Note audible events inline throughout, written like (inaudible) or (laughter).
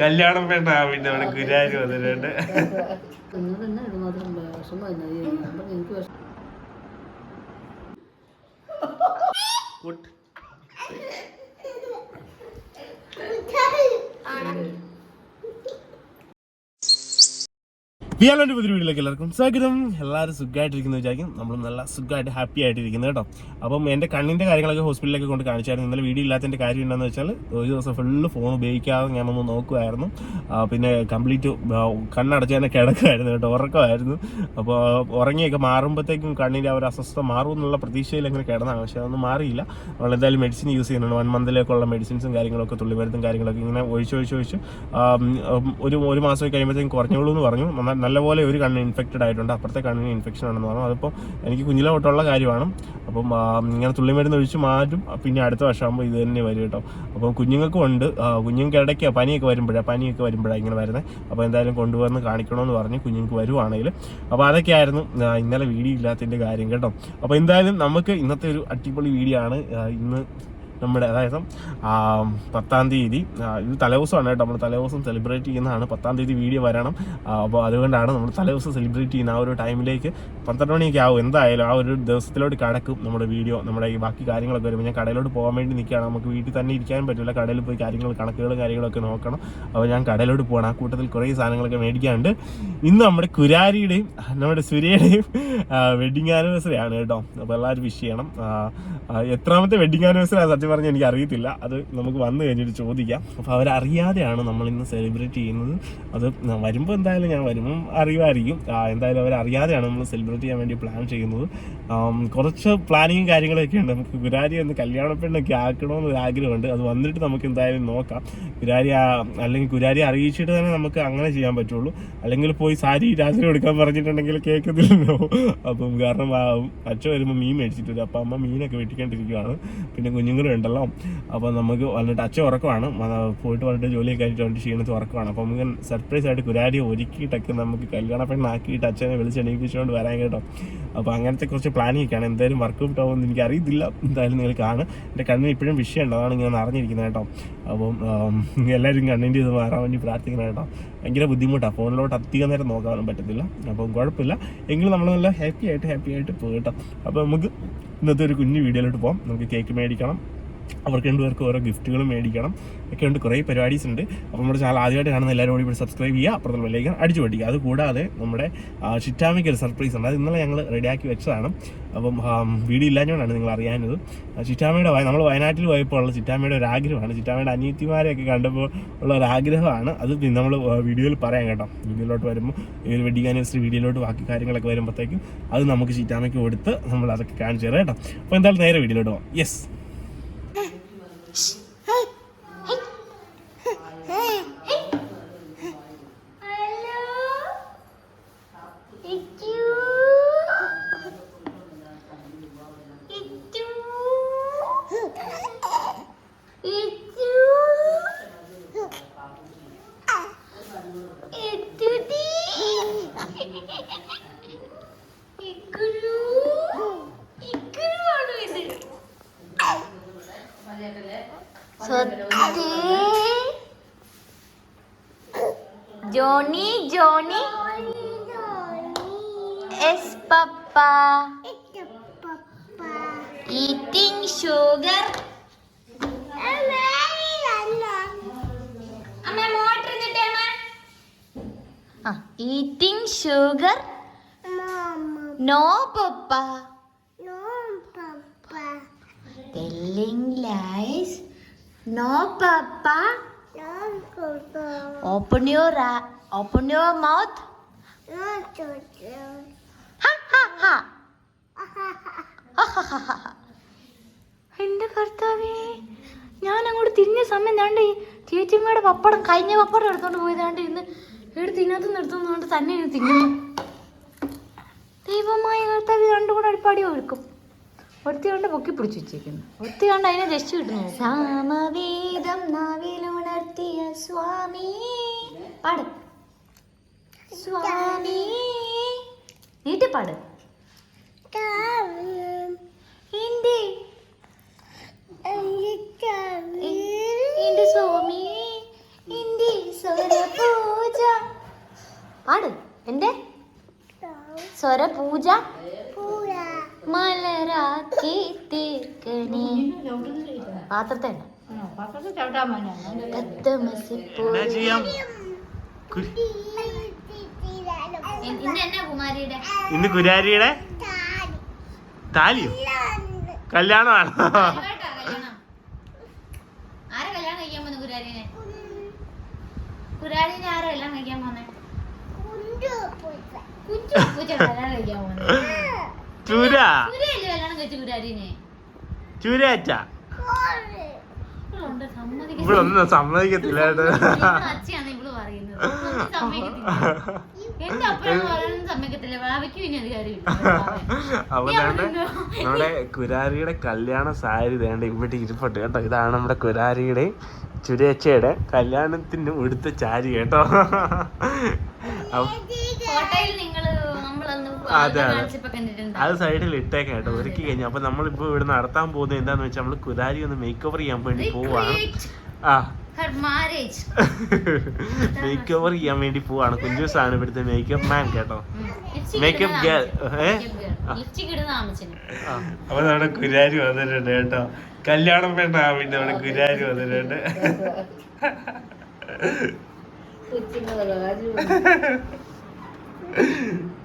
കല്യാണം വേണ്ട പിന്നെ അവിടെ ഗുരാരി വന്നിട്ടുണ്ട്. നിങ്ങൾ തന്നെ ഇത് മാത്രം വിഷമം ഞാൻ പറഞ്ഞു എനിക്ക് വിഷമം കുട്ട്. വിയാലോന്റെ പുതിയ വീട്ടിലേക്ക് എല്ലാവർക്കും സ്വാഗതം. എല്ലാവരും സുഖമായിട്ടിരിക്കുന്നു വിചാരിക്കും. നമ്മൾ നല്ല സുഖമായിട്ട് ഹാപ്പി ആയിട്ടിരിക്കുന്നത് കേട്ടോ. അപ്പം എന്റെ കണ്ണിന്റെ കാര്യങ്ങളൊക്കെ ഹോസ്പിറ്റലിലേക്ക് കൊണ്ട് കാണിച്ചായിരുന്നു. ഇന്നലെ വീഡിയോ ഇല്ലാത്തതിന്റെ കാര്യം എന്താണെന്ന് വെച്ചാൽ ഒരു ദിവസം ഫുള്ള് ഫോൺ ഉപയോഗിക്കാതെ ഞാനൊന്ന് നോക്കുമായിരുന്നു പിന്നെ കംപ്ലീറ്റ് കണ്ണടച്ച് തന്നെ കിടക്കുമായിരുന്നു കേട്ടോ. ഉറക്കമായിരുന്നു. അപ്പോൾ ഉറങ്ങിയൊക്കെ മാറുമ്പോഴത്തേക്കും കണ്ണിന്റെ ആ ഒരു അസ്വസ്ഥത മാറും എന്നുള്ള പ്രതീക്ഷയിൽ അങ്ങനെ കിടന്നാണ്. പക്ഷേ അതൊന്നും മാറിയില്ല. നമ്മൾ എന്തായാലും മെഡിസിൻ യൂസ് ചെയ്യുന്നുണ്ട്. വൺ മന്തിലേക്കുള്ള മെഡിസിൻസും കാര്യങ്ങളൊക്കെ തുള്ളിമരുന്നും കാര്യങ്ങളൊക്കെ ഇങ്ങനെ ഒഴിച്ച് ഒഴിച്ച് ഒഴിച്ച് ഒരു ഒരു മാസമൊക്കെ കഴിയുമ്പോഴത്തേക്കും കുറഞ്ഞോളൂ എന്ന് പറഞ്ഞു നല്ലപോലെ ഒരു കണ്ണ് ഇൻഫെക്റ്റഡ് ആയിട്ടുണ്ട്. അപ്പുറത്തെ കണ്ണിന് ഇൻഫെക്ഷൻ ആണെന്ന് പറഞ്ഞു. അതിപ്പോൾ എനിക്ക് കുഞ്ഞിലെ തൊട്ടുള്ള കാര്യമാണ്. അപ്പം ഇങ്ങനെ തുള്ളിമരുന്ന് ഒഴിച്ച് മാറ്റും. പിന്നെ അടുത്ത വർഷമാകുമ്പോൾ ഇത് തന്നെ വരും കേട്ടോ. അപ്പം കുഞ്ഞുങ്ങൾക്കും ഉണ്ട്. കുഞ്ഞുങ്ങൾക്ക് ഇടയ്ക്ക് പനിയൊക്കെ വരുമ്പോഴാണ് പനിയൊക്കെ വരുമ്പോഴാണ് ഇങ്ങനെ വരുന്നത് അപ്പോൾ എന്തായാലും കൊണ്ടുവന്ന് കാണിക്കണമെന്ന് പറഞ്ഞ് കുഞ്ഞുങ്ങൾക്ക് വരുവാണെങ്കിൽ. അപ്പോൾ അതൊക്കെയായിരുന്നു ഇന്നലെ വീഡിയോ ഇല്ലാത്തതിന്റെ കാര്യം കേട്ടോ. അപ്പോൾ എന്തായാലും നമുക്ക് ഇന്നത്തെ ഒരു അടിപൊളി വീഡിയോ ആണ്. ഇന്ന് നമ്മുടെ അതായത് പത്താം തീയതി ഇത് തലേദിവസമാണ് കേട്ടോ. നമ്മൾ തലേദിവസം സെലിബ്രേറ്റ് ചെയ്യുന്നതാണ്. പത്താം തീയതി വീഡിയോ വരണം. അപ്പോൾ അതുകൊണ്ടാണ് നമ്മൾ തലേദിവസം സെലിബ്രേറ്റ് ചെയ്യുന്ന ആ ഒരു ടൈമിലേക്ക് പന്ത്രണ്ട് മണിയൊക്കെ ആവും. എന്തായാലും ആ ഒരു ദിവസത്തിലോട്ട് കടക്കും നമ്മുടെ വീഡിയോ നമ്മുടെ ഈ ബാക്കി കാര്യങ്ങളൊക്കെ വരുമ്പോൾ ഞാൻ കടയിലോട്ട് പോകാൻ വേണ്ടി നിൽക്കുകയാണ്. നമുക്ക് വീട്ടിൽ തന്നെ ഇരിക്കാൻ പറ്റില്ല. കടയിൽ പോയി കാര്യങ്ങൾ കണക്കുകളും കാര്യങ്ങളൊക്കെ നോക്കണം. അപ്പോൾ ഞാൻ കടയിലോട്ട് പോകണം ആ കൂട്ടത്തിൽ കുറേ സാധനങ്ങളൊക്കെ മേടിക്കാനുണ്ട്. ഇന്ന് നമ്മുടെ കുരാരിയുടെയും നമ്മുടെ സുരയുടെയും വെഡിങ് ആനിവേഴ്സറി ആണ് കേട്ടോ. അപ്പോൾ എല്ലാവരും വിഷ് ചെയ്യണം. എത്രാമത്തെ വെഡിങ് ആനിവേഴ്സറി സത്യം പറഞ്ഞാൽ എനിക്ക് അറിയത്തില്ല അത് നമുക്ക് വന്നു കഴിഞ്ഞിട്ട് ചോദിക്കാം. അപ്പോൾ അവരറിയാതെയാണ് നമ്മൾ ഇന്ന് സെലിബ്രേറ്റ് ചെയ്യുന്നത്. അത് വരുമ്പോൾ എന്തായാലും ഞാൻ വരുമ്പം അറിയുമായിരിക്കും. എന്തായാലും അവരറിയാതെയാണ് നമ്മൾ സെലിബ്രേറ്റ് ചെയ്യാൻ വേണ്ടി പ്ലാൻ ചെയ്യുന്നത്. കുറച്ച് പ്ലാനിങ്ങും കാര്യങ്ങളൊക്കെ ഉണ്ട്. നമുക്ക് ഗുരാരി ഒന്ന് കല്യാണ പെണ്ണൊക്കെ ആക്കണമെന്നൊരു ആഗ്രഹമുണ്ട്. അത് വന്നിട്ട് നമുക്ക് എന്തായാലും നോക്കാം. ഗുരാരി അല്ലെങ്കിൽ ഗുരാരി അറിയിച്ചിട്ട് തന്നെ നമുക്ക് അങ്ങനെ ചെയ്യാൻ പറ്റുള്ളൂ. അല്ലെങ്കിൽ പോയി സാരി രാത്രി കൊടുക്കാൻ പറഞ്ഞിട്ടുണ്ടെങ്കിൽ കേൾക്കത്തില്ലല്ലോ. അപ്പം കാരണം അച്ഛൻ വരുമ്പോൾ മീൻ മേടിച്ചിട്ട് വരും. അപ്പം അമ്മ മീനൊക്കെ വെട്ടിക്കൊണ്ടിരിക്കുകയാണ് പിന്നെ കുഞ്ഞുങ്ങളും ഉണ്ടല്ലോ. അപ്പോൾ നമുക്ക് വന്നിട്ട് അച്ഛൻ ഉറക്കമാണ്. പോയിട്ട് വന്നിട്ട് ജോലിയൊക്കെ കഴിഞ്ഞിട്ട് വന്നിട്ട് ഉറക്കമാണ്. അപ്പോൾ നമുക്ക് സർപ്രൈസ് ആയിട്ട് കുരാരി ഒരുക്കിയിട്ടൊക്കെ നമുക്ക് കല്യാണ പെണ്ണാക്കിയിട്ട് അച്ഛനെ വിളിച്ച് എണീപ്പിച്ചുകൊണ്ട് വരാൻ കേട്ടോ. അപ്പോൾ അങ്ങനത്തെ കുറച്ച് പ്ലാനിങ് ഒക്കെയാണ്. എന്തായാലും വർക്കൗട്ട് ആവുമെന്ന് എനിക്ക് അറിയത്തില്ല. എന്തായാലും നിങ്ങൾ കാണും. എന്റെ കണ്ണിന് ഇപ്പോഴും വിഷയമുണ്ട്. അതാണ് ഇങ്ങനെ അറിഞ്ഞിരിക്കുന്നത് കേട്ടോ. അപ്പം എല്ലാവരും കണ്ണിന്റെ ഇത് മാറാൻ വേണ്ടി പ്രാർത്ഥിക്കണം കേട്ടോ. ഭയങ്കര ബുദ്ധിമുട്ടാണ് ഫോണിലോട്ട് അധികം നേരം നോക്കാനും പറ്റത്തില്ല. അപ്പം കുഴപ്പമില്ല. എങ്കിലും നമ്മൾ നല്ല ഹാപ്പി ആയിട്ട് ഹാപ്പി ആയിട്ട് പോകട്ടോ. അപ്പോൾ നമുക്ക് ഇന്നത്തെ ഒരു കുഞ്ഞു വീഡിയോയിലോട്ട് പോകാം നമുക്ക് കേക്ക് മേടിക്കണം. അവർക്ക് രണ്ടുപേർക്ക് ഓരോ ഗിഫ്റ്റുകളും മേടിക്കണം. ഒക്കെ ഉണ്ട് കുറേ പരിപാടീസ് ഉണ്ട്. അപ്പോൾ നമ്മുടെ ചാനൽ ആദ്യമായിട്ട് കാണുന്ന എല്ലാവരും കൂടി ഇവിടെ സബ്സ്ക്രൈബ് ചെയ്യുക അപ്പുറത്തുള്ള ബെല്ലേക്ക് അടിച്ചു പഠിക്കുക അത് കൂടാതെ നമ്മുടെ ആ, ചിറ്റാമ്മയ്ക്ക് ഒരു സർപ്രൈസ് ഉണ്ട്. അത് ഇന്നലെ ഞങ്ങൾ റെഡിയാക്കി വെച്ചതാണ്. അപ്പം വീഡിയോ ഇല്ലാഞ്ഞുകൊണ്ടാണ് നിങ്ങൾ അറിയാനത് വയ- നമ്മൾ വയനാട്ടിൽ പോയപ്പോൾ ഉള്ള ചിറ്റാമ്മയുടെ ഒരു ആഗ്രഹമാണ്. ചിറ്റാമ്മയുടെ അനിയത്തിമാരെയൊക്കെ കണ്ടപ്പോൾ ഉള്ള ഒരു ആഗ്രഹമാണ്. അത് നമ്മൾ വീഡിയോയിൽ പറയാം കേട്ടോ. വീഡിയോയിലോട്ട് വരുമ്പോൾ ഈ ഒരു വെഡിങ് ആനിവേഴ്സറി വീഡിയോയിലോട്ട് ബാക്കി കാര്യങ്ങളൊക്കെ വരുമ്പോഴത്തേക്കും അത് നമുക്ക് ചിറ്റാമ്മയ്ക്ക് കൊടുത്ത് നമ്മൾ അതൊക്കെ കാണിച്ചു തരാം കേട്ടോ. അപ്പോൾ എന്തായാലും നേരെ വീഡിയോയിലോട്ട് പോകാം yes sim no papa open your open your mouth എന്റെ കർത്താവേ ഞാൻ അങ്ങോട്ട് തിരിഞ്ഞ സമയം ദാണ്ട് ചേച്ചിമ്മയുടെ പപ്പടം കഴിഞ്ഞ പപ്പടം എടുത്തോണ്ട് പോയതാണ്ട് ഇന്ന് എടുത്ത് ഇതിനകത്ത് നിർത്തുന്നതുകൊണ്ട് തന്നെ തിന്നു ദൈവമായ കർത്താവ് രണ്ടും കൂടെ അടിപ്പാടി ഒരുക്കും. ഒരുത്തി കണ്ട് പൊക്കി പിടിച്ചു വെച്ചേക്കുന്നു. ഒരുത്തി കണ്ട് അതിനെ രക്ഷ കിട്ടുന്നു സാമവേദം നാവിലുണർത്തിയ സ്വാമി. പാട്. സ്വാമി. നീട്ടി പാട്. എന്റെ എന്റെ സ്വാമി. എന്റെ സ്വരപൂജ. പാട്. പൂജ സ്വരപൂജ. മലരാക്കി തീർക്കണേ. പാത്രത്തെ ഇന്ന് എന്നാ കുമാരിയുടെ? ഇന്ന് കുരാരിയുടെ? താലിയോ? കല്യാണമാണ്? ആരാ കുരാരിനെ? കുരാരിനെ എല്ലാം കഴിക്കാൻ പോന്നെ? കുഞ്ചു പൂച്ച. കല്യാണം കഴിക്കാൻ പോന്നെ? ചൂര. ചൂരച്ച. ഇവളൊന്നും സമ്മതിക്കത്തില്ല. അപ്പൊ നമ്മുടെ കുരാരിയുടെ കല്യാണ സാരി വേണ്ട ഇവിടെ ഇരിപ്പുണ്ട് കേട്ടോ. ഇതാണ് നമ്മുടെ കുരാരിയുടെ ചുരേച്ചയുടെ കല്യാണത്തിന് ഉടുത്ത ചാരി കേട്ടോ. നിങ്ങൾ നമ്മളന്ന് അതെ, അതെ. അത് സൈഡിൽ ഇട്ടേക്കാം കേട്ടോ. ഒരുക്കി കഴിഞ്ഞു. അപ്പൊ നമ്മളിപ്പോ ഇവിടെ നടത്താൻ പോകുന്നത് എന്താന്ന് വെച്ചാൽ നമ്മൾ കുലാരി ഒന്ന് മേക്ക് ഓവർ (laughs) ചെയ്യാൻ വേണ്ടി പോവാണ്. ആ. മേക്ക് ഓവർ ചെയ്യാൻ വേണ്ടി പോവാണ്. കുഞ്ചൂസാണ് ഇവിടുത്തെ മേക്കപ്പ് മാൻ കേട്ടോ. മേക്കപ്പ് ഗേൾ ഏ? അപ്പൊ നമ്മുടെ കുരാരി വന്നിട്ടുണ്ട് കേട്ടോ. കല്യാണം വേണ്ട പിന്നെ നമ്മുടെ കുരാരി വന്നിട്ടുണ്ട്. കൊച്ചിന്റെ (laughs)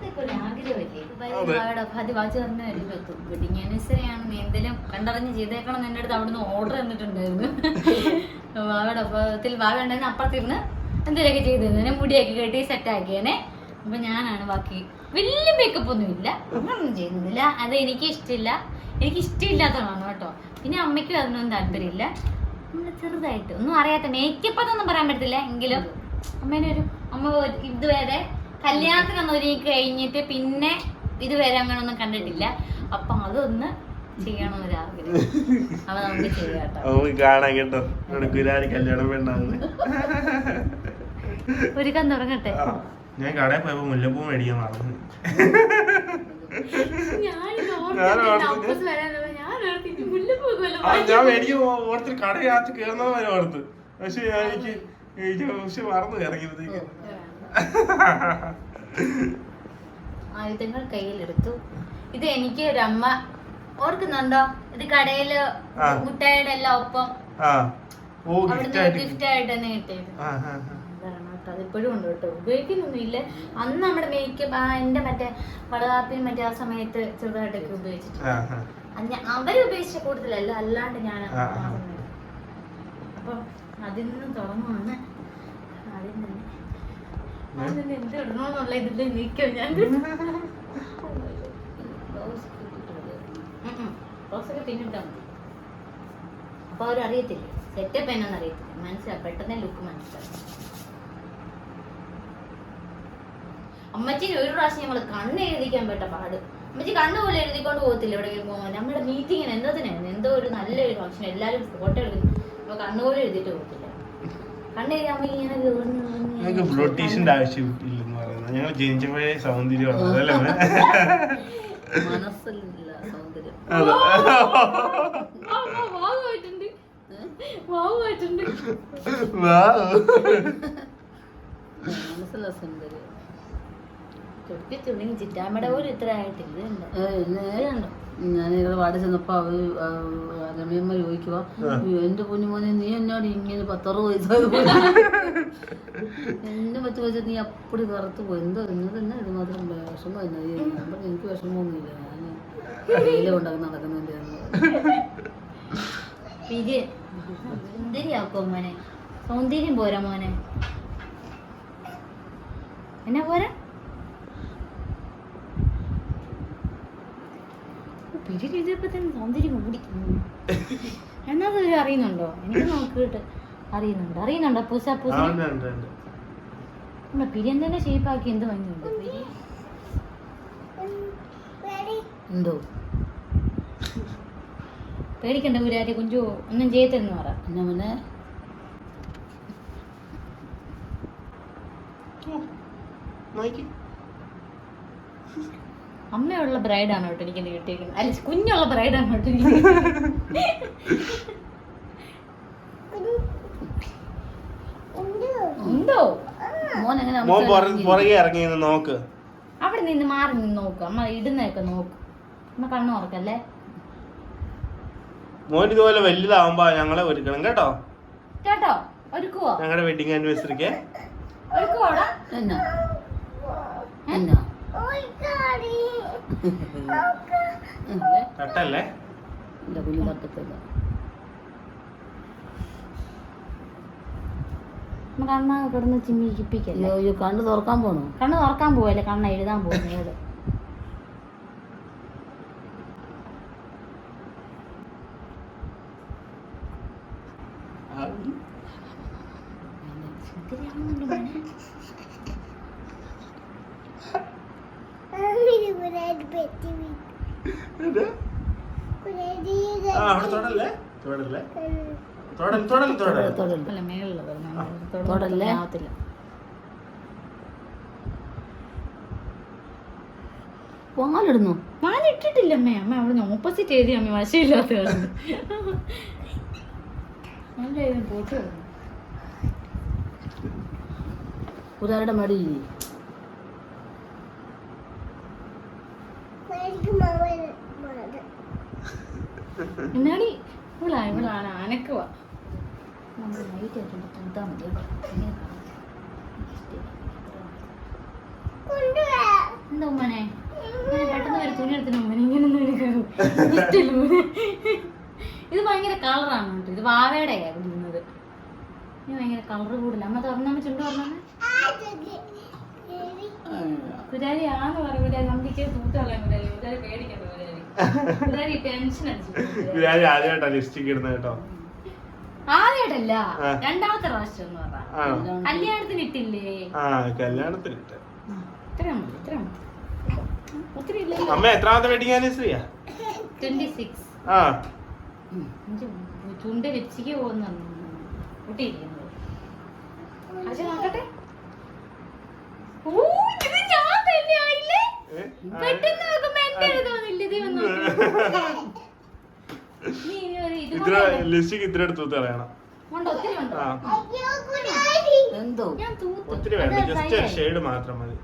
എന്തെങ്കിലും കണ്ടറിഞ്ഞ് ചെയ്തേക്കണം എന്ന് എന്റെ അടുത്ത് അവിടുന്ന് ഓർഡർ തന്നിട്ടുണ്ടായിരുന്നു. (laughs) വാവയുടെ ഒപ്പത്തിൽ വാവ ഉണ്ടായിരുന്ന അപ്പുറത്തിരുന്ന് എന്തെങ്കിലുമൊക്കെ ചെയ്തിരുന്നു. മുടിയൊക്കെ കെട്ടി സെറ്റാക്കിയേനെ അപ്പൊ ഞാനാണ് ബാക്കി വലിയ മേക്കപ്പ് ഒന്നും ഇല്ല. അങ്ങനൊന്നും ചെയ്യുന്നില്ല. അത് എനിക്ക് ഇഷ്ടമില്ല എനിക്ക് ഇഷ്ടമില്ലാത്തതാണ് കേട്ടോ. പിന്നെ അമ്മയ്ക്കും അതിനൊന്നും താല്പര്യമില്ല. നമ്മൾ ചെറുതായിട്ട് ഒന്നും അറിയാത്ത മേക്കപ്പ് അതൊന്നും പറയാൻ പറ്റത്തില്ല. എങ്കിലും അമ്മേനെ ഒരു അമ്മ ഇതുവരെ കല്യാണത്തിനൊന്നും ഒരുങ്ങി കഴിഞ്ഞിട്ട് പിന്നെ ഇതുവരെ അങ്ങനെ ഒന്നും കണ്ടിട്ടില്ല. അപ്പൊ അതൊന്ന് ചെയ്യണമെന്നൊരു ആഗ്രഹം. അപ്പൊ നമുക്ക് ചെയ്യാം കേട്ടോ. നമുക്ക് കാണാം കേട്ടോ നമ്മുടെ കല്യാണം വേണ്ടാന്ന് ഒരുക്കാൻ തുടങ്ങട്ടെ ആ, ഞാൻ കടയിൽ പോയപ്പോ മുല്ലപ്പൂ മേടിക്കാൻ മറന്നു. ഞാൻ. ഓർത്തില്ല. ഞാൻ ആ, ഞാൻ മേടിക്കാൻ ഓർത്തിട്ട് കയറുന്നത് വരെ ഓർത്ത്. പക്ഷെ ഞാൻ എനിക്ക് എനിക്ക് പക്ഷെ മറന്നു ഇറങ്ങിയപ്പോഴത്തേക്ക് ആയുധങ്ങൾ കയ്യിലെടുത്തു. ഇത് എനിക്ക് ഒരു അമ്മ ഓർക്കുന്നുണ്ടോ? ഇത് കടയിൽ. മുട്ടായിയുടെ എല്ലാം ഒപ്പം ഗിഫ്റ്റ് ആയിട്ട് തന്നെ കിട്ടിയത്. അതിപ്പോഴും ഉണ്ട് കേട്ടോ. ഉപയോഗിക്കുന്നൊന്നുമില്ല. അന്ന് നമ്മുടെ മേക്കപ്പ് ആ എന്റെ മറ്റേ വളകാപ്പിനും മറ്റേ ആ സമയത്ത് ചെറുതായിട്ടൊക്കെ ഉപയോഗിച്ചിട്ടുണ്ട്. അവർ ഉപയോഗിച്ച കൂടുതലല്ല. അല്ലാണ്ട് ഞാൻ. അപ്പം അതിൽ നിന്ന് തുറന്നു വന്ന് അതിൽ നിന്ന് അപ്പൊ അവരറിയത്തില്ല? സെറ്റപ്പ് എന്നാന്ന് അറിയത്തില്ല? മനസ്സിലാവും പെട്ടെന്ന് ലുക്ക് മനസ്സിലാവും. അമ്മച്ചി ഒരു പ്രാവശ്യം ഞങ്ങൾ കണ്ണ് എഴുതിക്കാൻ പെട്ട പാട്. അമ്മച്ചി കണ്ണ് പോലെ എഴുതിക്കൊണ്ട് പോകത്തില്ല എവിടെയെങ്കിലും പോകുമ്പോൾ നമ്മുടെ മീറ്റിങ്ങിന് എന്തതിനായിരുന്നു എന്തോ ഒരു നല്ലൊരു ഫംഗ്ഷൻ എല്ലാവരും ഫോട്ടോ എടുക്കുന്നു. അപ്പൊ കണ്ണുപോലെ എഴുതിയിട്ട് പോകത്തില്ല. ഞങ്ങൾക്ക് ബ്ലൂട്ടീഷിന്റെ ആവശ്യം ഇല്ലെന്ന് പറയുന്നത് ഞങ്ങൾ ജനിച്ചപ്പോഴേ സൗന്ദര്യമാണ് അതല്ലേ അമ്മേ? മനസ്സിലില്ല സൗന്ദര്യം അതെ. ആ, ആ, വാവുമായിട്ടുണ്ട്. വാവുമായിട്ടുണ്ട്. Wow. മനസ്സില്ല സൗന്ദര്യം ചുട്ടി തുണി ചിറ്റാമ്മയുടെ പോലും ഇത്ര ആയിട്ടില്ല? ഇതുണ്ട്. നേരുണ്ട്. ഞാൻ ഇവിടെ വാടി ചെന്നപ്പോ അവർ ആ, രമയമ്മ ചോദിക്കുക എന്റെ കുഞ്ഞുമോനെ നീ എന്നോട് ഇങ്ങനെ പത്തറ പൈസ എന്നെ പത്ത് പൈസ നീ അപ്പടി കറുത്ത് പോയി. എന്തോ നിങ്ങൾ തന്നെ ഇത് മാത്രം വിഷമം അപ്പൊ എനിക്ക് വിഷമമൊന്നുമില്ല. ഞാൻ വെയില കൊണ്ടൊക്കെ നടക്കുന്നുണ്ട് പിരി സുന്ദരിയാക്കോ മോനെ? സൗന്ദര്യം പോരാ മോനെ. എന്നാ പോരാ? പിരി ചെയ്തപ്പോ തന്നെ സൗന്ദര്യം കൂടി. എന്നാ അത് അറിയുന്നുണ്ടോ? എനിക്ക് നോക്കിയിട്ട് അറിയുന്നുണ്ട്. അറിയുന്നുണ്ടോ? പൂസ പൂസ? പിരിയൻ തന്നെ ഷേപ്പാക്കി എന്ത് ഭംഗിയുണ്ട്? എന്തോ? പേടിക്കണ്ട ഗുരാരി കുഞ്ചു. ഒന്നും ചെയ്യത്തെന്ന് പറ. എന്നെ പിന്നെ നോക്കി. അമ്മയുള്ള ബ്രൈഡാണ് കേട്ടോ എനിക്ക് കിട്ടിയിരിക്കുന്നത് അല്ല കുഞ്ഞുള്ള ബ്രൈഡാണ് കേട്ടോ എനിക്ക്. എന്തോ മോൻ എങ്ങനെ ഇറങ്ങി നിന്ന് നോക്ക്. അവിടെ നിന്ന് മാറി നിന്ന് നോക്ക്. അമ്മ ഇടുന്നൊക്കെ നോക്ക്. അമ്മ കണ്ണു ഉറക്കല്ലേ? മോൻ ഇതുപോലെ വലുതാവുമ്പോ ഞങ്ങളെ ഒരുക്കണം കേട്ടോ? കേട്ടോ? ഒരുക്കുവോ? ഞങ്ങളുടെ വെഡിങ് ആനിവേഴ്സറിക്ക് ഒരുക്കുവോടാ എന്നാ? എന്നാ? കട്ടല്ലേ ഇല്ല കുഞ്ഞു തട്ടത്തില്ല. അമ്മ കണ്ണ കിടന്ന് ചിമ്മിക്കിപ്പിക്കല്ലേ? അയ്യോ കണ്ണ് തുറക്കാൻ പോണു? കണ്ണ് തുറക്കാൻ പോവല്ലേ? കണ്ണ എഴുതാൻ പോകുന്നോട് ആ അവിടെ തൊടല്ലേ തൊടല്ലേ തൊടൽ തൊടൽ തൊടൽ തൊടല്ല മാലിട്ടിട്ടില്ല അമ്മേ. അമ്മ അവിടെ ഓപ്പോസിറ്റ് എഴുതി അമ്മ വശമില്ലാത്ത പുരാരുടെ മടി. എന്നാടി? ഇവളാ ഇവളാണ് അനക്കുവാ നമ്മൾ ലൈറ്റ് ആയിട്ടുണ്ട് തൂത്താ മതി. എന്താ ഉമ്മനെ പെട്ടെന്ന് വരെ തുണി എടുത്തിന് ഉമ്മനെ ഇങ്ങനെ എനിക്ക് ഇഷ്ടമില്ല ഇത് ഭയങ്കര കളറാണ് കേട്ടോ. ഇത് വാവയുടെ ഇരുന്നത് ഇനി ഭയങ്കര കളർ കൂടുതൽ അമ്മ തുറന്നമ്മ ചുണ്ട് തുറന്നമ്മ കുരാരി ആന്ന് പറ കുരാരി നമുക്ക് തൂത്തല്ലേ കുരാരി കുരാരി പേടിക്കണ്ട കുരാരി കുരാരി ടെൻഷൻ അടിച്ചു ഞാൻ ആദ്യമായിട്ടാ ലിസ്റ്റിക്ക് ഇടുന്നത് കേട്ടോ. ആദ്യമായിട്ടല്ല രണ്ടാമത്തെ പ്രാവശ്യം എന്ന് പറഞ്ഞ. കല്യാണത്തിന് ഇട്ടില്ലേ ആ കല്യാണത്തിന് ഇട്ട് അമ്മ എത്രാമത്തെ വെഡിങ് ആനിവേഴ്സറിയാ ട്വന്റി സിക്സ് ആ. ചുണ്ട് വെച്ചിക്ക് പോകുന്ന. കുട്ടിയിരിക്കുന്നത് നോക്കട്ടെ. പെട്ടെന്ന് നോക്കുമ്പോ എന്റെ തോന്നില്ല ഇത് വന്ന് നോക്ക്. നീ ഇനി ഒരു ഇത് ഇത്ര ലിസ്റ്റിക്ക് ഇത്ര എടുത്ത് തൂത്ത് കളയണം. ഉണ്ടോ ഒത്തിരി ഉണ്ടോ ആ. എന്തോ? ഞാൻ തൂത്തു. ഒത്തിരി വേണ്ട ജസ്റ്റ് ഒരു ഷെയ്ഡ് മാത്രം മതി.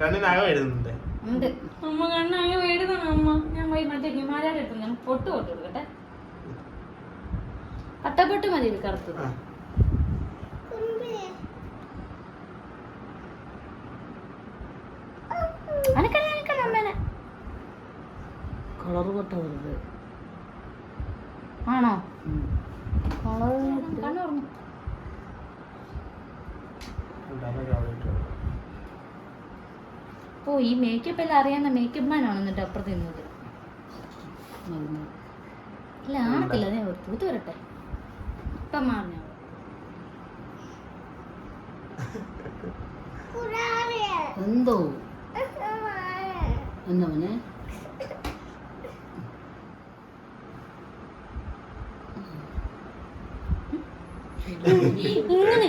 കണ്ണിനാകെ എഴുതുന്നുണ്ട്. ഉണ്ട്. അമ്മ കണ്ണാകെ വേടുന്നാണ് അമ്മ. ഞാൻ പോയി മറ്റേ ഹിമാലയുടെ ഞാൻ പൊട്ട് പൊട്ട് കൊടുക്കട്ടെ. പട്ടപ്പൊട്ട് മതി കറുത്തത് ആ. അനക്കല്ല അനക്കല്ല അമ്മേനെ കളറ് കൊട്ട വെറുതെ ആണോ ഇട്ടോ. ഓ ഈ മേക്കപ്പ് എല്ലാം അറിയാവുന്ന മേക്കപ്പ് മാനാണ് എന്നിട്ട് അപ്പുറത്ത് നിന്നത്. ഇല്ല ആണത്തില്ല അതെ തൂത്ത് വരട്ടെ. ഇപ്പം മാറിഞ്ഞോ എന്തോ? എന്താ മോനെ? ഇങ്ങനെ.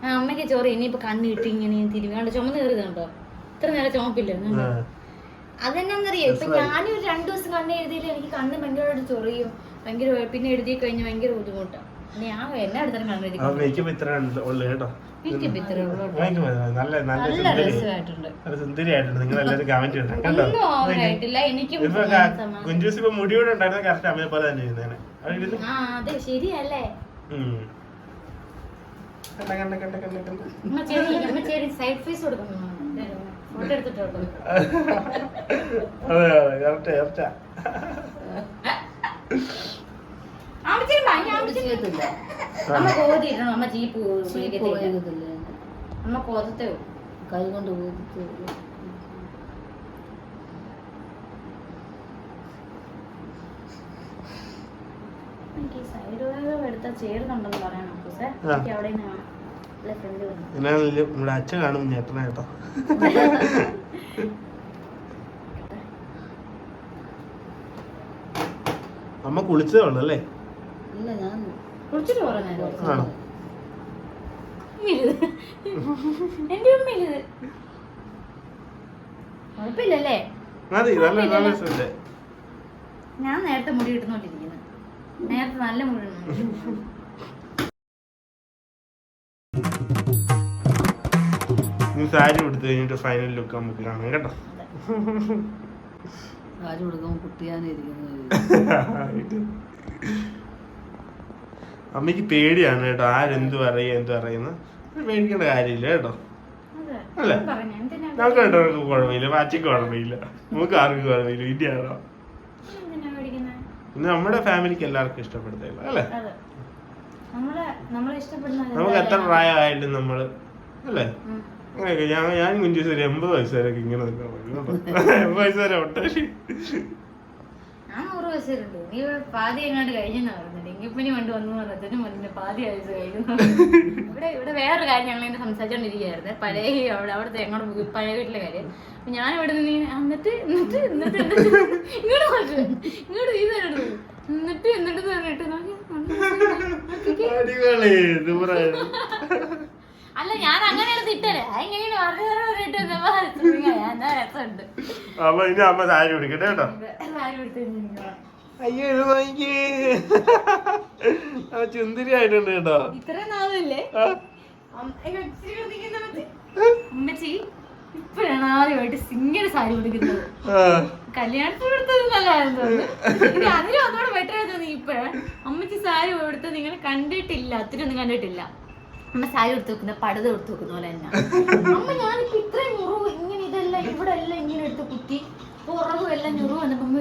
ആ അമ്മയ്ക്ക് ചോറ് ഇനിയിപ്പോ കണ്ണ് കിട്ടി ഇങ്ങനെ തിരുവാണ്ട് ചുമന്ന് കയറി കണ്ടോ? ഇത്ര നേരം ചുമപ്പില്ല. അതെന്നാന്നറിയോ? ഇപ്പൊ ഞാനും ഒരു രണ്ടു ദിവസം കണ്ണ് എഴുതിയില്ല എനിക്ക് കണ്ണ് ഭയങ്കരമായിട്ട് ചൊറിയും. ഭയങ്കര പിന്നെ എഴുതി കഴിഞ്ഞാൽ ഭയങ്കര ബുദ്ധിമുട്ടാണ് ഞാൻ എല്ലാ അടുത്തും കണ്ണ് എഴുതി എനിക്ക് ശരിയല്ലേ? അതെ അതെ കറക്റ്റ് കറക്റ്റാ അമ്മ കോതത്തേ കൈ കൊണ്ട് എനിക്ക് സൈഡ് വേവ് എടുത്താൽ ചേരുന്നുണ്ടെന്ന് പറയണം അപ്പൂസേ എനിക്ക് അവിടെ നിന്ന് അല്ല ഫ്രണ്ട് വന്നു എന്നാണെങ്കിലും നമ്മുടെ അച്ഛൻ കാണും ഞെട്ടണ കേട്ടോ. അമ്മ കുളിച്ചതേ ഉള്ളു അല്ലേ? ആണോ? മതി നല്ല ഞാൻ നേരത്തെ മുടി കിട്ടുന്നോണ്ടിരിക്കുന്നത് നേരത്തെ നല്ല മുഴുവൻ നീ സാരി കൊടുത്തു കഴിഞ്ഞിട്ട് ഫൈനൽ ലുക്ക് നമുക്ക് കാണാം കേട്ടോ. സാരി കൊടുക്കുമ്പോൾ കുട്ടിയാനെ ഇരിക്കുന്നത് (laughs) അമ്മയ്ക്ക് പേടിയാണ് കേട്ടോ. ആരെന്ത് പറയുക എന്ത് പറയുന്ന. പേടിക്കേണ്ട കാര്യമില്ല കേട്ടോ. അല്ലേ? നമുക്ക് കേട്ടോ കുഴപ്പമില്ല പാച്ചയ്ക്ക് കുഴപ്പമില്ല. നമുക്ക് ആർക്കും കുഴപ്പമില്ല ഇന്ത്യയാണോ? പിന്നെ നമ്മുടെ ഫാമിലിക്ക് എല്ലാവർക്കും ഇഷ്ടപ്പെടുത്തില്ല അല്ലേ? നമുക്ക് എത്ര പ്രായമായാലും നമ്മൾ അല്ലേ? അങ്ങനെയൊക്കെ ഞാൻ ഞാൻ കുഞ്ചു ഒരു എൺപത് വയസ്സ് വരെയൊക്കെ ഇങ്ങനെ നിൽക്കാൻ പറ്റും എൺപത് വയസ്സുവരെ വരെ ഒട്ടേ ഞാൻ നൂറ് വയസ്സുണ്ട് നീ പാതി എങ്ങാണ്ട് കഴിഞ്ഞെന്നാ പറഞ്ഞത്. ഡെങ്കിപ്പനി കൊണ്ട് വന്നു പറഞ്ഞതിന് മുന്നേ പാതി ആയുസ് കഴിഞ്ഞു. ഇവിടെ ഇവിടെ വേറൊരു കാര്യം ഞങ്ങൾ ഇങ്ങനെ സംസാരിച്ചോണ്ടിരിക്കുകയായിരുന്നു. പഴയ അവിടെ അവിടുത്തെ ഞങ്ങളുടെ പഴയ വീട്ടിലെ കാര്യം. ഞാൻ ഇവിടെ നിന്ന് ഇങ്ങനെ, എന്നിട്ട് എന്നിട്ട് എന്നിട്ട് ഇങ്ങോട്ട് പറഞ്ഞു ഇങ്ങോട്ട് ഈ എടുത്തു എന്നിട്ട് എന്നിട്ട് പറഞ്ഞിട്ട് അല്ല ഞാൻ അങ്ങനെയാണ് തിട്ടല്ലേ അതിങ്ങനെ പറഞ്ഞു പറഞ്ഞിട്ട് ഞാൻ രസമുണ്ട്. അപ്പൊ ഇനി അമ്മ സാരി പിടിക്കട്ടെ കേട്ടോ. സാരി കഴിഞ്ഞിരിക്കണം. അയ്യോ ആ ചുന്തിരി ആയിട്ടുണ്ട് കേട്ടോ. ഇത്ര നാളില്ലേ ഉമ്മച്ചി അമ്മച്ചി ഇപ്പോഴാണ് ആദ്യമായിട്ട് സിംഗിന് സാരി കൊടുക്കുന്നത്. കല്യാണത്തിന് കൊടുത്തത് നല്ലതായിരുന്നു. അതിലും അതോടെ ബെറ്റർ നീ ഇപ്പോഴാണ് അമ്മച്ചി സാരി എടുത്ത് നിങ്ങൾ കണ്ടിട്ടില്ല ഒന്നും കണ്ടിട്ടില്ല. അമ്മ സാരി കൊടുത്ത് വെക്കുന്ന പടുത കൊടുത്ത് വെക്കുന്ന പോലെ തന്നെ. അമ്മ ഞാനിപ്പോ ഇത്രയും മുറിവ് ഇങ്ങനെ ഇതെല്ലാം ഇവിടെ എല്ലാം ഇങ്ങനെ എടുത്ത് കുത്തി പുറവും എല്ലാം ഞുറവ് വന്നപ്പോ അമ്മ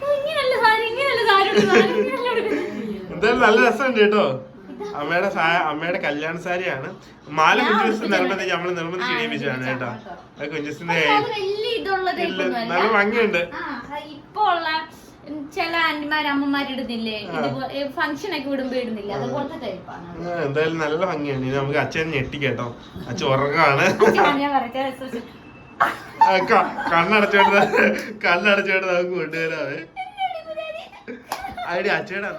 ചോദിക്കും, ഇങ്ങനല്ല സാരി ഇങ്ങനല്ല സാരി ഉടുക്കുന്നത്, ഇങ്ങനല്ല ഉടുക്കുന്നത്." എന്തായാലും നല്ല രസമുണ്ട് കേട്ടോ. അമ്മയുടെ അമ്മയുടെ കല്യാണ സാരിയാണ്. മാല കുഞ്ചുസ് നിർബന്ധിച്ച് നമ്മൾ നിർബന്ധിച്ച് ഇടിപ്പിച്ചതാണ് കേട്ടോ. അത് കുഞ്ചുസിന്റെ. നല്ല ഭംഗിയുണ്ട്. ഇപ്പൊ ഉള്ള ചില ആന്റിമാര് അമ്മമാരിടുന്നില്ലേ? ഫംഗ്ഷൻ ഒക്കെ വിടുമ്പോ ഇടുന്നില്ല? അതുപോലത്തെ ടൈപ്പാണ് എന്തായാലും നല്ല ഭംഗിയാണ്. ഇനി നമുക്ക് അച്ഛൻ ഞെട്ടിക്കേട്ടോ അച്ഛൻ ഉറങ്ങാണ്. ഞാൻ പറയാ ആ, ക- കണ്ണടച്ചോട്ട് കണ്ണടച്ചോട്ട് നമുക്ക് കൊണ്ടുവരാവേ. അടി അച്ചേടാ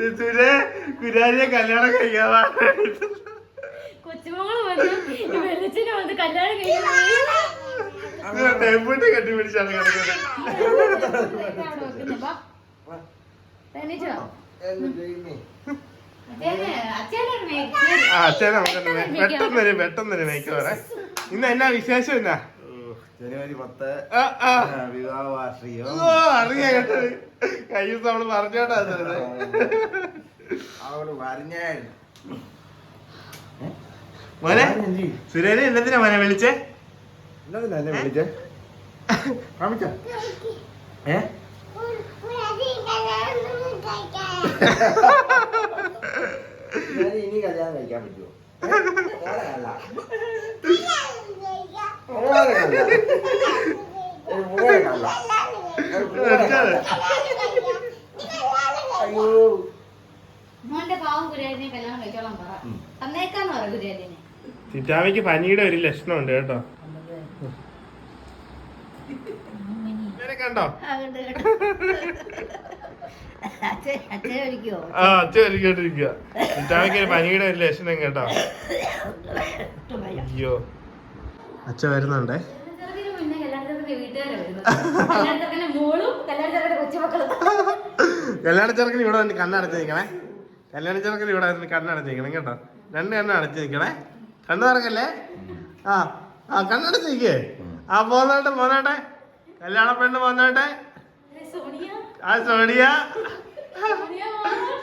കഴിക്കാൻ കുരാരിയെ കല്യാണം കഴിക്കാവാ. കൊച്ചുമോൾ വന്ന് വെളിച്ചിന് വന്ന് കല്യാണം കഴിക്കാൻ ടെമ്പിട്ട് കെട്ടി പിടിച്ചാണ് ആ അച്ഛനെ നമുക്ക് പെട്ടെന്നൊരു പെട്ടെന്നൊരു മേക്ക് പറയാം ഇന്ന് എന്നാ വിശേഷം എന്നാ? ജനുവരി പത്ത്. വിവാഹ വാർഷികം. അറിയാം കയ്യിൽ നമ്മൾ തരുന്നത്. അവൾ പറഞ്ഞായിരുന്നു. മോനെ സുരേനെ എന്തിനാ മോനെ വിളിച്ചേ? എന്നതിനാ എന്നെ വിളിച്ചേ? കാമിച്ച ഏ? ഞാൻ ഇനി കല്യാണം കഴിക്കാൻ പറ്റുമോ? ചിറ്റാമിക്ക് പനിയുടെ ഒരു ലക്ഷണമുണ്ട് കേട്ടോ. ഒരിക്കോ ആ അച്ഛൻ ഒരുക്കിട്ടിരിക്കുക ഒരു പനിയുടെ ഒരു ലക്ഷണം കേട്ടോ. അയ്യോ. അച്ഛ വരുന്നുണ്ടേ? കല്യാണ ചെറുക്കന് ഇവിടെ വന്ന് കണ്ണടച്ച് നിൽക്കണേ കല്യാണ ചെറുക്കന് ഇവിടെ വന്ന് കണ്ണടച്ച് നിൽക്കണം കേട്ടോ. രണ്ട് കണ്ണ് അടച്ച് നിൽക്കണേ കണ്ണു തുറക്കല്ലേ? ആ ആ കണ്ണടച്ച് നിൽക്കേ ആ പോന്നോട്ടെ പോന്നോട്ടെ. കല്യാണ പെണ്ണ് വന്നോട്ടെ? ആ സോണിയ.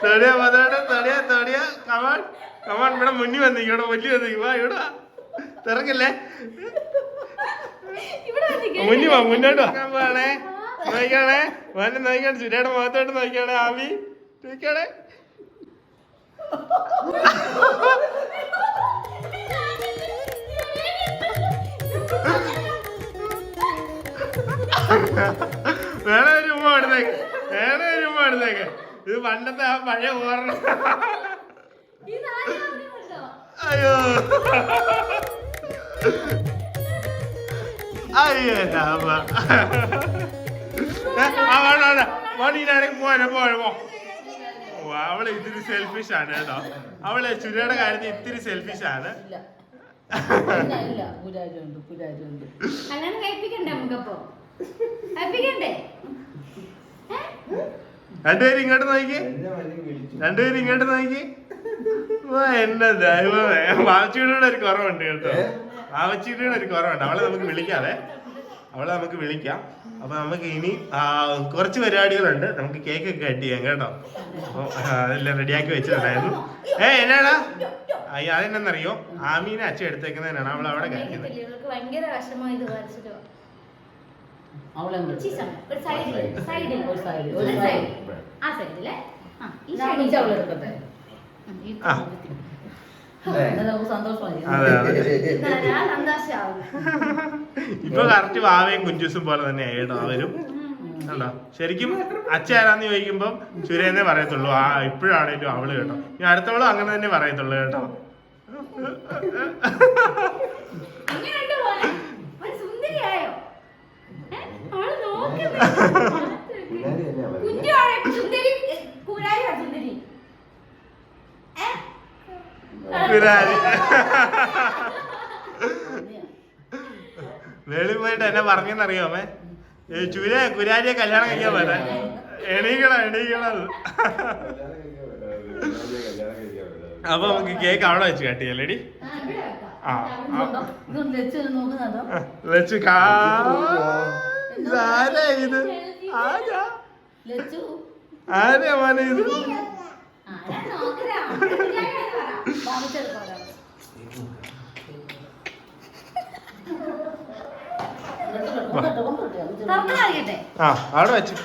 സോണിയ വന്നോട്ടെ സോണിയ സോണിയ. കമൺ കമൺ ഇവിടെ മുന്നിൽ വന്നിരിക്കും ഇവിടെ മുന്നിൽ വന്നിരിക്കും. വാ ഇവിടെ. തിറക്കല്ലേ. മുന്നിൽ വാ മുന്നോട്ട് വാ. പോണേ നോക്കിയാണേ നോക്കണേ നോക്കിയാണ് ചുരയുടെ മുഖത്തോട്ട് നോക്കണേ ആവി നോക്കിയാണേ വേറെ ഒരു ഉമ്മ എടുത്തേക്ക് വേറെ ഒരു ഉമ്മ എടുത്തേക്ക് ഇത് പണ്ടത്തെ ആ പഴയ ഓർമ്മ? അയ്യോ. അയ്യോ അമ്മ. ആ വേണ്ട വേണ്ട. പോവാനെ? പോവാനെ ഓ, അവൾ ഇത്തിരി സെൽഫിഷ് ആണ് കേട്ടോ. അവൾ ചുരയുടെ കാര്യത്തിൽ ഇത്തിരി സെൽഫിഷ് ആണ്. കല്യാണം കഴിപ്പിക്കണ്ടേ നമുക്കപ്പോ? കഴിപ്പിക്കണ്ടേ ഏ? രണ്ടുപേരും ഇങ്ങോട്ട് നോക്കി. എന്നെ വഴി വിളിച്ചു. രണ്ടുപേരും ഇങ്ങോട്ട് നോക്കി. വാ, എന്റെ ദൈവമേ. വാവച്ചിയുടെ ഒരു കുറവുണ്ട് കേട്ടോ. വാവച്ചിയുടെ ഒരു കുറവുണ്ട്. അവളെ നമുക്ക് വിളിക്കാതെ അവളെ നമുക്ക് വിളിക്കാം. അപ്പൊ നമുക്ക് ഇനി കുറച്ച് പരിപാടികളുണ്ട്. നമുക്ക് കേക്ക് ഒക്കെ കട്ട് ചെയ്യാം കേട്ടോ. അപ്പൊ അതെല്ലാം റെഡിയാക്കി വെച്ചിട്ടുണ്ടായിരുന്നു. ഏ എന്നാടാ? അയ്യ അതെന്നറിയോ ആമീനെ അച്ഛൻ എടുത്തേക്കുന്നതിനാണ് അവൾ അവിടെ കഴിക്കുന്നത് കഴിക്കത്തില്ല. ഇവൾക്ക് ഭയങ്കര വിഷമം ഇത് വരച്ചിട്ട് അവളെ ഇച്ചിരി ഒരു സൈഡിൽ ഒരു സൈഡിൽ ഒരു ആ സൈഡിലെ ആ ഈ സൈഡിൽ ഇപ്പൊ കറക്റ്റ് വാവയും കുഞ്ചൂസും പോലെ തന്നെ കേട്ടോ അവരും കണ്ടോ? ശരിക്കും അച്ഛ ആരാന്ന് ചോദിക്കുമ്പം സുരേന്നേ പറയത്തുള്ളൂ. ആ ഇപ്പോഴാണേലും അവൾ കേട്ടോ. ഇനി അടുത്തവളും അങ്ങനെ തന്നെ പറയത്തുള്ളൂ കേട്ടോ എങ്ങനെയുണ്ട് മോനെ? ഒരു സുന്ദരിയായോ ഏ? അവൾ നോക്കുന്നു. പിള്ളേര് തന്നെയാ പറയുന്നത്. കുഞ്ഞാണ് സുന്ദരി ഏ, കൂരാരിയാണ് സുന്ദരി ഏ? കുരാരി വേളി പോയിട്ട് എന്നെ പറഞ്ഞെന്നറിയാമേ ഏ ചുര കുരാരിയെ കല്യാണം കഴിക്കാൻ പറ്റാ എണീക്കണം എണീക്കണം. അപ്പൊ നമുക്ക് കേക്ക് അവിടെ വെച്ച് കട്ടിയല്ലേടി ആ, വെച്ച് ലച്ചു കാ ഇതാരാ ഇത്? ആരാ? ആരാ മോനെ ഇത്? ആരാ? ആ അവിടെ വെച്ചു.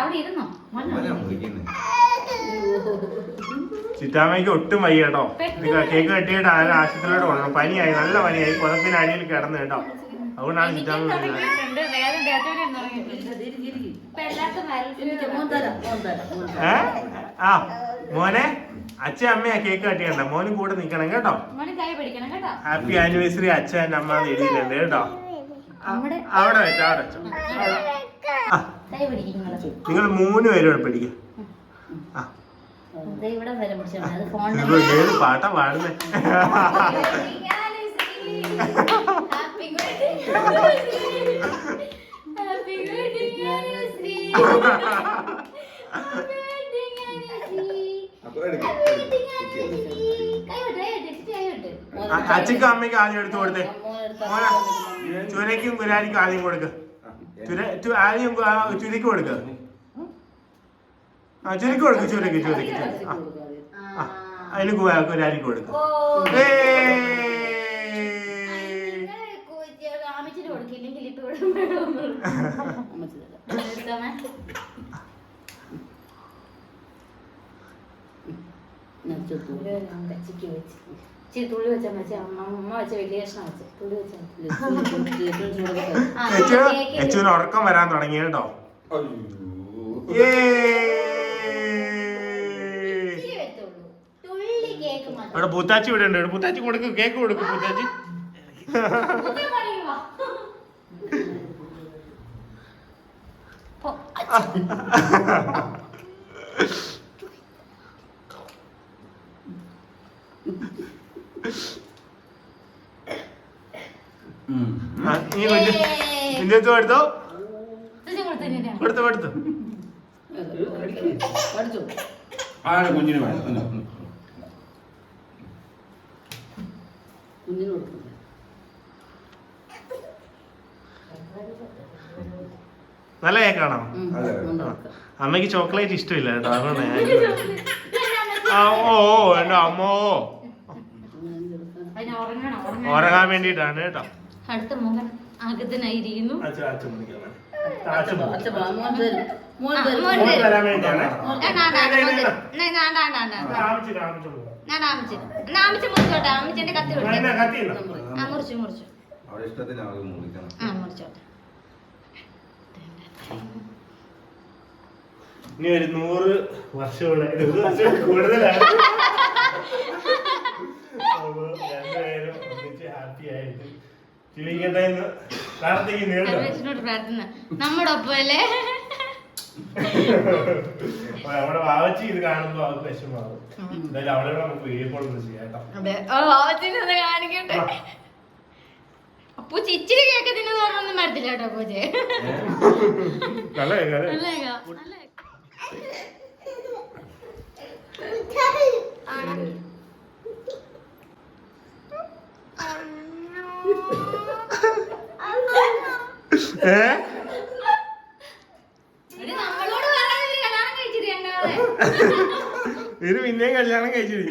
അവിടെ ഇരുന്നോ? (laughs) ചിറ്റാമ്മയ്ക്ക് ഒട്ടും വയ്യ കേട്ടോ. കേക്ക് കെട്ടിയിട്ട് ആരും ആശുപത്രിയിലോട്ട് പോകണം പനിയായി നല്ല പനിയായി. പുതപ്പിന് അടിയിൽ കിടന്നു കേട്ടോ. അതുകൊണ്ടാണ് ചിറ്റാമ. ആ മോനെ? അച്ഛൻ അമ്മയാ കേക്ക് കട്ടിയണ്ട മോനും കൂടെ നിക്കണം കേട്ടോ. മോനെ കൈ പിടിക്കണം കേട്ടോ. ഹാപ്പി ആനിവേഴ്സറി അച്ഛൻ അമ്മ എഴുതിയിട്ടുണ്ട് കേട്ടോ. നമ്മുടെ- അവിടെ വെച്ചോ അവിടെ വെച്ചോ. നിങ്ങൾ മൂന്ന് പേരും ഇവിടെ പിടിക്കും ദേ ഇവിടെ വരെ പിടിച്ചോണ്ട് അത് ഫോണിൽ ഇത് ഏത് പാട്ടാ പാടുന്നേ അച്ഛക്കും അമ്മയ്ക്കും ആദ്യം എടുത്തു കൊടുത്തേ ചുരക്കും കുരാനിക്കും ആദ്യം കൊടുക്ക ആ, ചുര ചു- ആദ്യം ആ, ചുരയ്ക്ക് കൊടുക്ക. ആ ചുരയ്ക്ക് കൊടുക്ക ആ, അതിന് കു- കുരാരിക്ക് കൊടുക്ക. വെച്ച് ഇച്ചിരി തുള്ളി അമ്മ വെച്ച വലിയ കഷ്ണം വെച്ച് തുള്ളി ഉറക്കം വരാൻ തുടങ്ങി കേട്ടോ. ഇവിടെ പൂത്താച്ചി ഇവിടെ ഉണ്ട് പൂത്താച്ചി കൊടുക്കും കേക്ക് കൊടുക്കും പൂത്താച്ചി. (laughs) (laughs) (laughs) ആ, കുഞ്ഞു കുഞ്ഞു എടുത്തോ? കുഞ്ഞിന് വേണം. കുഞ്ഞിന് നല്ല കേക്കാണോ അമ്മയ്ക്ക്. അമ്മയ്ക്ക് ചോക്ലേറ്റ് ഇഷ്ടമില്ല കേട്ടോ അതുകൊണ്ട് ഓ എന്റെ അമ്മോ. ഉറങ്ങാൻ വേണ്ടിയിട്ടാണ് കേട്ടോ. അടുത്ത മോഹൻ അഗതനായിരിക്കുന്നു മോൻ ആ, കത്തി മുറിച്ചു മുറിച്ചു മുറിച്ചോട്ടെ ഇനി ഒരു നൂറ് വർഷം കൂടെ നൂറ് വർഷം കൂടുതലാണ് രണ്ടുപേരും ഒന്നിച്ച് ഹാപ്പി ആയി ജീവിക്കട്ടെ എന്ന് പ്രാർത്ഥിക്കുന്നു കേട്ടോ സർവേശ്വരനോട് പ്രാർത്ഥന നമ്മുടെ നമ്മുടെ വാവച്ചി ഇത് കാണുമ്പോ അവർക്ക് വിഷമാവും എന്തായാലും അവളെ കൂടെ നമുക്ക് വീഡിയോ കോൾ ഒന്ന് ചെയ്യാം കേട്ടോ. അതെ. ആ വാവച്ചിനെ ഒന്ന് കാണിക്കട്ടെ. അപ്പൂച്ചി ഇച്ചിരി കേക്ക് തിന്നു തോന്നുന്നു മരത്തില്ല കേട്ടോ അപ്പൂച്ചെ നല്ല കേൾക്കാം നല്ല കേക്കാ, നല്ല കേക്കാ. ഏഹ് ഇത് പിന്നെയും കല്യാണം കഴിച്ചിരി.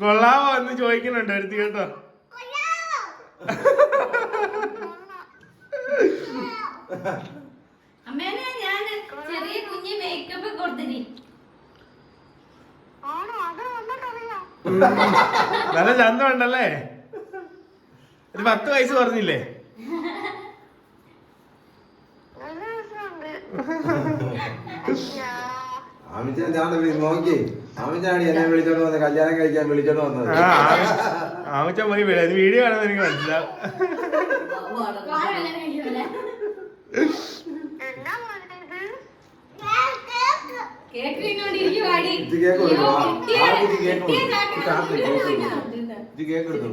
കൊള്ളാവോ? എന്ന് ചോദിക്കുന്നുണ്ട് ഒരുത്തി കേട്ടോ. അമ്മേനെ ഞാൻ ചെറിയ കുഞ്ഞി മേക്കപ്പ് കൊടുത്തിനി. നല്ല ചന്ത ഉണ്ടല്ലേ ഒരു പത്ത് വയസ്സ് പറഞ്ഞില്ലേ നോക്കി. ആമിച്ചാണ് എന്നെ വിളിച്ചോണ്ട് വന്നത് കല്യാണം കഴിക്കാൻ വിളിച്ചോണ്ട് വന്നത്. ആ ആമച്ച പോയി വീഡിയോ കാണുന്നത് എനിക്ക് മനസ്സിലാവും കല്യാണം കഴിക്കുമല്ലേ കേക്ക് തിന്നോണ്ടിരിക്കും വാടി ഇത് കേക്ക് കൊടുക്കും. ഇത് കേക്ക് കൊടുക്കും. ഇത് കേക്ക്. കൊടുക്കും.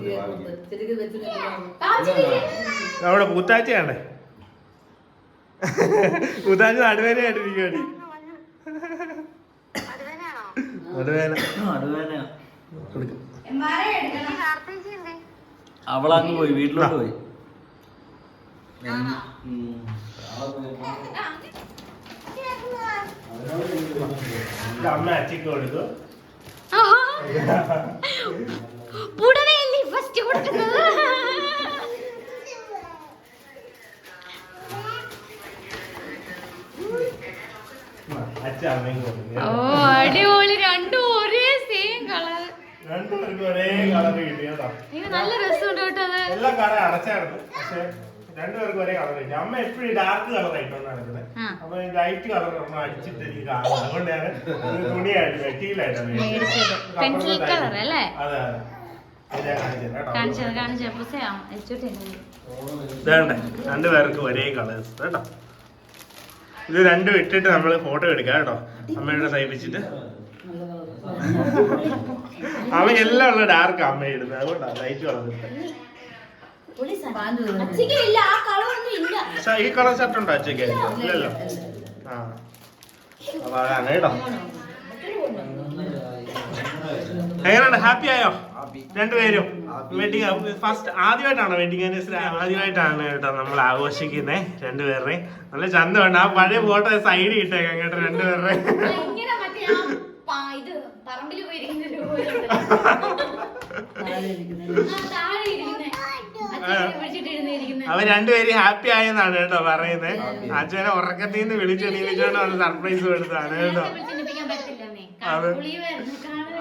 നമ്മുടെ പൂത്താച്ചയാണ്? പൂത്താച്ച നടുവേന ആയിട്ടിരിക്കുകയാണ് നടുവേന എടുക്കണം അവളങ്ങ് പോയി വീട്ടിലോട്ട് പോയി. അമ്മ അച്ചിക്ക് കൊടുത്തു. ആഹാ. പുടവയല്ലേ ഫസ്റ്റ് കൊടുക്കുന്നത്? ഓ അടിപൊളി. രണ്ടും ഒരേ സെയിം കളർ രണ്ടും ഒരേ കളർ കിട്ടിയതാ കേട്ടോ. നല്ല രസമുണ്ട് കേട്ടോ എല്ലാ കട അടച്ചായിരുന്നു. പക്ഷെ രണ്ടുപേർക്കും ഒരേ കളർ കഴിച്ചു അമ്മ എപ്പോഴും ഡാർക്ക് കളർ ആയിട്ടാണ് നടക്കുന്നത്. അപ്പൊ ലൈറ്റ് കളർ നമ്മൾ അടിച്ചിട്ട് എനിക്ക് കാണാം അതുകൊണ്ടാണ് തുണിയായിട്ട് മെറ്റീരിയലായിട്ടാണ് പെൻസിൽ കളർ അല്ലേ? അതെ അതെ. കാണിച്ചു രണ്ടുപേർക്ക് ഒരേ കളേഴ്സ് കേട്ടോ. ഇത് രണ്ടും ഇട്ടിട്ട് നമ്മൾ ഫോട്ടോ എടുക്കാം കേട്ടോ. അമ്മയുടെ തയ്പ്പിച്ചിട്ട് (laughs) അവൻ എല്ലാം ഉള്ള ഡാർക്ക് അമ്മ ഇടുന്നത്. അതുകൊണ്ടാണ് ലൈറ്റ് കളർ ഈ കളർ ഷർട്ട് ഉണ്ടോ അച്ഛക്ക് ഇല്ലല്ലോ. ആ. അപ്പൊ അതാണ് കേട്ടോ. എങ്ങനെയുണ്ട്? ഹാപ്പി ആയോ? രണ്ടുപേരും. വെഡിങ് ഫസ്റ്റ് ആദ്യമായിട്ടാണ് വെഡിങ് ആനിവേഴ്സറി ആദ്യമായിട്ടാണ് കേട്ടോ നമ്മൾ ആഘോഷിക്കുന്നത് രണ്ടുപേരുടെയും. നല്ല ചന്തമുണ്ട്. ആ പഴയ ഫോട്ടോ സൈഡ് കിട്ടേക്കാം കേട്ടോ രണ്ടുപേരുടെ പറമ്പിൽ പോയിരിക്കുന്ന അവൻ രണ്ടുപേരും ഹാപ്പി ആയെന്നാണ് കേട്ടോ പറയുന്നത് അച്ഛനെ ഉറക്കത്തിൽ നിന്ന് വിളിച്ചെണീലിച്ചോണ്ട് വന്ന് സർപ്രൈസ് കൊടുത്താണ് കേട്ടോ. അത്.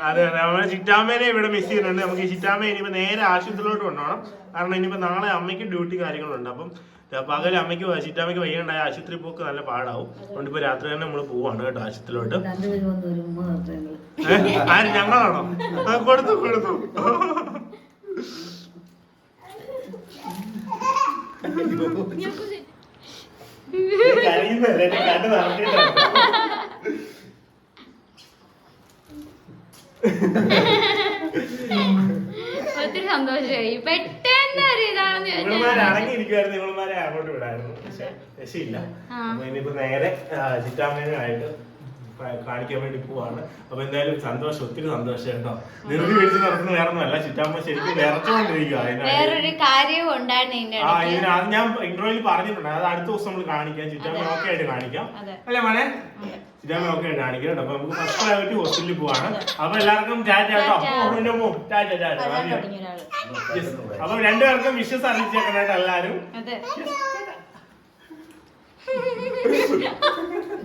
അതെ. നമ്മളെ ചിറ്റാമ്മേനെ ഇവിടെ മിസ് ചെയ്യുന്നുണ്ട്. നമുക്ക് ഈ ചിറ്റാമ്മ ഇനിയിപ്പോ നേരെ ആശുപത്രിയിലോട്ട് കൊണ്ടുപോകണം. കാരണം ഇനിയിപ്പോ നാളെ അമ്മയ്ക്ക് ഡ്യൂട്ടി കാര്യങ്ങളുണ്ട്. അപ്പം പകൽ അമ്മയ്ക്ക് ചിറ്റാമ്മയ്ക്ക് വയ്യണ്ടായ ആശുപത്രി പോക്ക് നല്ല പാടാവും. അതുകൊണ്ട് ഇപ്പൊ രാത്രി തന്നെ നമ്മൾ പോവാണ് കേട്ടോ ആശുപത്രിയിലോട്ട്. ആര്? ഞങ്ങളാണോ? കൊടുത്തു കൊടുത്തു കരയുന്നല്ലേ എന്നെ കണ്ടു നടത്തിയിട്ടാണ് ഒത്തിരി സന്തോഷമായി. പെട്ടെന്ന് ഒരു ഇതാണെന്ന് ഇവളുമാരെ ചോദിച്ചാൽ അടങ്ങിയിരിക്കുമായിരുന്നു ഇവളുമാരെ അങ്ങോട്ട് വിടായിരുന്നു. പക്ഷെ രക്ഷയില്ല. ഇനിയിപ്പോ നേരെ ചിറ്റാമ്മേനായിട്ട് കാണിക്കാൻ വേണ്ടി പോവാണ്. അപ്പൊ എന്തായാലും സന്തോഷം ഒത്തിരി സന്തോഷം കേട്ടോ. നിർത്തി പിടിച്ച് നടക്കുന്ന വേറെ ഒന്നുമല്ല ചിറ്റാമ്മ ശരിക്കും വിറച്ചുകൊണ്ടിരിക്കുക വേറൊരു കാര്യവും ഉണ്ടായിരുന്നു ഇതിന്റെ ആ ഇടയ്ക്ക്. ഇതിന് അത് ഞാൻ ഇന്റർവ്യൂവിൽ പറഞ്ഞിട്ടുണ്ട്. അത് അടുത്ത ദിവസം നമ്മൾ കാണിക്കാം. ചിറ്റാമ്മ. ഓക്കെ ആയിട്ട് കാണിക്കാം. അല്ലേ മോനെ. ചിറ്റാമ്മ ഓക്കെ ആയിട്ട് കാണിക്കാം കേട്ടോ. അപ്പൊ നമുക്ക് ഫസ്റ്റ് പ്രയോറിറ്റി ഹോസ്പിറ്റലിൽ പോവാണ്. അപ്പൊ എല്ലാവർക്കും ടാറ്റ കേട്ടോ. ടാറ്റ. ടാറ്റ അപ്പൊ രണ്ടുപേർക്കും വിഷസ് അറിയിച്ചേക്കണായിട്ട് എല്ലാരും അതെ. (laughs)